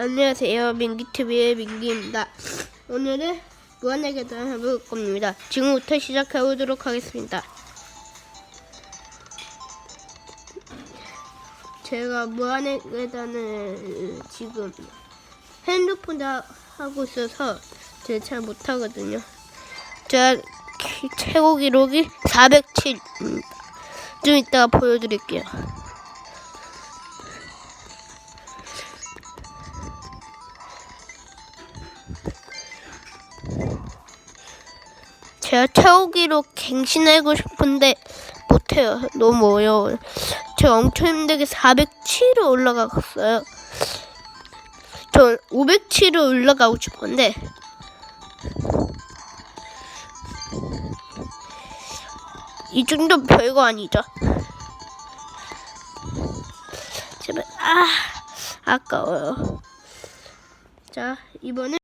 안녕하세요. 민기TV의 민기입니다. 오늘은 무한의 계단 해볼 겁니다. 지금부터 시작해 보도록 하겠습니다. 제가 무한의 계단을 지금 핸드폰에 하고 있어서 제가 잘 못하거든요. 제가 기- 최고 기록이 407입니다. 좀 이따가 보여드릴게요. 제가 기록 갱신하고 싶은데 못해요. 너무 어려워요. 제가 엄청 힘들게 407로 올라갔어요. 전 507로 올라가고 싶은데 이 정도 별거 아니죠. 제발 아 아까워요. 자 이번엔